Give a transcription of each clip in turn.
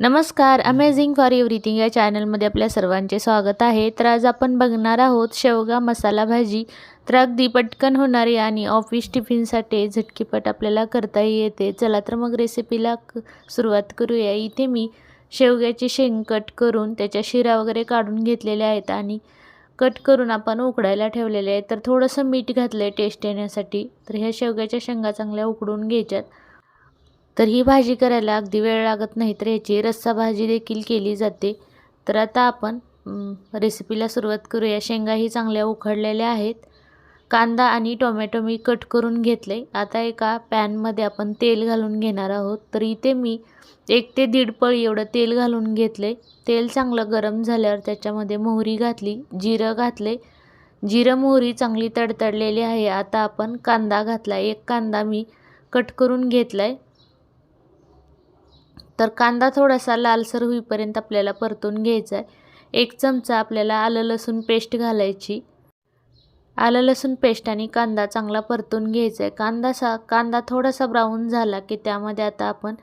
नमस्कार amazing for everything या चॅनलमध्ये आपल्या सर्वांचे स्वागत आहे. तर आज आपण बघणार आहोत शेवगा मसाला भाजी. तर अगदी पटकन होणारी आणि ऑफिस टिफिनसाठी झटकीपट आपल्याला करताही येते. चला तर मग रेसिपीला सुरुवात करूया. इथे मी शेवग्याची शेंग कट करून त्याच्या शिरा वगैरे काढून घेतलेल्या आहेत आणि कट करून आपण उकडायला ठेवलेले आहेत. तर थोडंसं मीठ घातलं आहे टेस्ट येण्यासाठी. तर ह्या शेवग्याच्या शेंगा चांगल्या उकडून घ्यायच्यात. तर ही भाजी करायला अगदी वेळ लागत नाही तर ह्याची रस्सा भाजी देखील केली जाते. तर आता आपण रेसिपीला सुरुवात करूया. शेंगाही चांगल्या उखडलेल्या आहेत. कांदा आणि टोमॅटो मी कट करून घेतले. आता एका पॅनमध्ये आपण तेल घालून घेणार आहोत. तर इथे मी एक ते दीड पळी एवढं तेल घालून घेतले. तेल चांगलं गरम झाल्यावर त्याच्यामध्ये मोहरी घातली जिरं घातले. जिरं मोहरी चांगली तडतडलेली आहे. आता आपण कांदा घातला. एक कांदा मी कट करून घेतला आहे तर कांदा थोडासा लालसर होईपर्यंत आपल्याला परतून घ्यायचा आहे एक चमचा आपल्याला आलं लसूण पेस्ट घालायची. आलं लसूण पेस्ट आणि कांदा चांगला परतून घ्यायचा आहे कांदासा कांदा थोडासा ब्राऊन झाला की त्यामध्ये आता आपण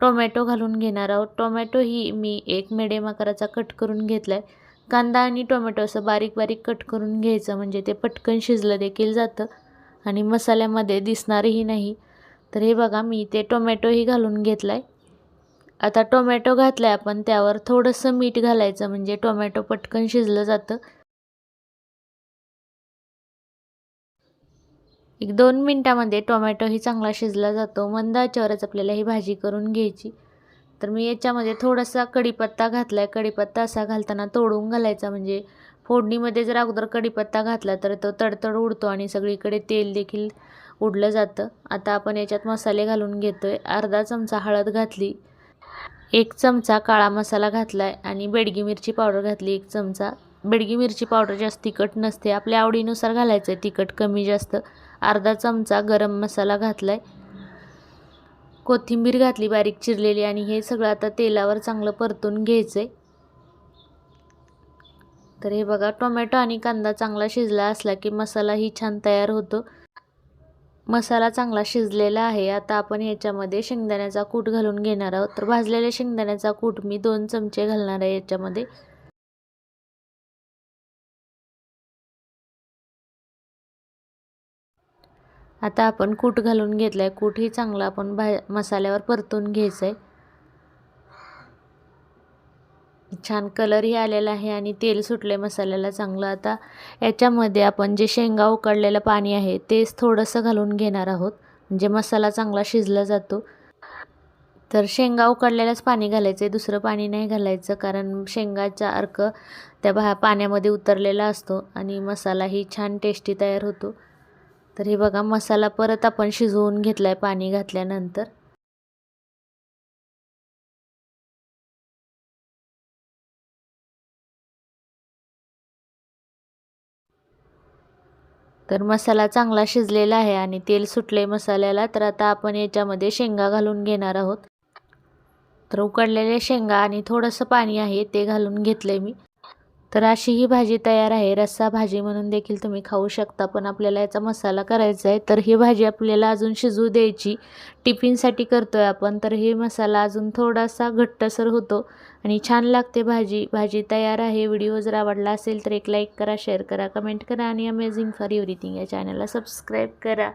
टोमॅटो घालून घेणार आहोत. टोमॅटो ही मी एक मिडियम आकाराचा कट करून घेतला आहे कांदा आणि टोमॅटो असं बारीक बारीक कट करून घ्यायचं म्हणजे ते पटकन शिजलं देखील जातं आणि मसाल्यामध्ये दिसणारही नाही. तर हे बघा मी ते टोमॅटोही घालून घेतला आहे आता टोमॅटो घातला आहे आपण त्यावर थोडंसं मीठ घालायचं म्हणजे टोमॅटो पटकन शिजलं जातं. एक दोन मिनटामध्ये टोमॅटोही चांगला शिजला जातो. मंद आचेवरच आपल्याला ही भाजी करून घ्यायची. तर मी याच्यामध्ये थोडासा कढीपत्ता घातला आहे कढीपत्ता असा घालताना तोडून घालायचा म्हणजे फोडणीमध्ये जर अगोदर कढीपत्ता घातला तर तो तडतड उडतो आणि सगळीकडे तेल देखील उडलं जातं. आता आपण याच्यात मसाले घालून घेतो आहे अर्धा चमचा हळद घातली. एक चमचा काळा मसाला घातला आहे आणि बेडगी मिरची पावडर घातली. एक चमचा बेडगी मिरची पावडर जास्त तिखट नसते. आपल्या आवडीनुसार घालायचं आहे तिखट कमी जास्त. अर्धा चमचा गरम मसाला घातला आहे कोथिंबीर घातली बारीक चिरलेली आणि हे सगळं आता तेलावर चांगलं परतून घ्यायचं आहे तर हे बघा टोमॅटो आणि कांदा चांगला शिजला असला की मसालाही छान तयार होतो. मसाला चांगला शिजलेला आहे. आता आपण याच्यामध्ये शेंगदाण्याचा कूट घालून घेणार आहोत. तर भाजलेल्या शेंगदाण्याचा कूट मी दोन चमचे घालणार आहे याच्यामध्ये. आता आपण कूट घालून घेतला आहे कूटही चांगला आपण भा मसाल्यावर परतून घ्यायचं आहे छान कलरही आलेला आहे आणि तेल सुटले मसाल्याला चांगलं. आता याच्यामध्ये आपण जे शेंगा उकडलेलं पाणी आहे तेच थोडंसं घालून घेणार आहोत. म्हणजे मसाला चांगला शिजला जातो. तर शेंगा उकडलेलंच पाणी घालायचं आहे दुसरं पाणी नाही घालायचं कारण शेंगाचा अर्क त्या भा पाण्यामध्ये उतरलेला असतो आणि मसालाही छान टेस्टी तयार होतो. तर हे बघा मसाला परत आपण शिजवून घेतला आहे पाणी घातल्यानंतर. तर मसाला चांगला शिजलेला आहे आणि तेल सुटले मसाल्याला तर आता आपण याच्यामध्ये शेंगा घालून घेणार आहोत. तर उकडलेले शेंगा आणि थोडंसं पाणी आहे ते घालून घेतले मी. तर अशी ही भाजी तयार आहे. रस्सा भाजी म्हणून देखील तुम्ही खाऊ शकता पण आपल्याला याचा मसाला करायचा आहे. तर ही भाजी आपल्याला अजून शिजू द्यायची. टिफिनसाठी करतो आहे आपण तर हे मसाला अजून थोडासा घट्टसर होतो आणि छान लागते भाजी. भाजी तयार आहे. व्हिडिओ जर आवडला असेल तर एक लाईक करा शेअर करा कमेंट करा आणि अमेझिंग फॉर एव्हरीथिंग या चॅनलला सबस्क्राईब करा.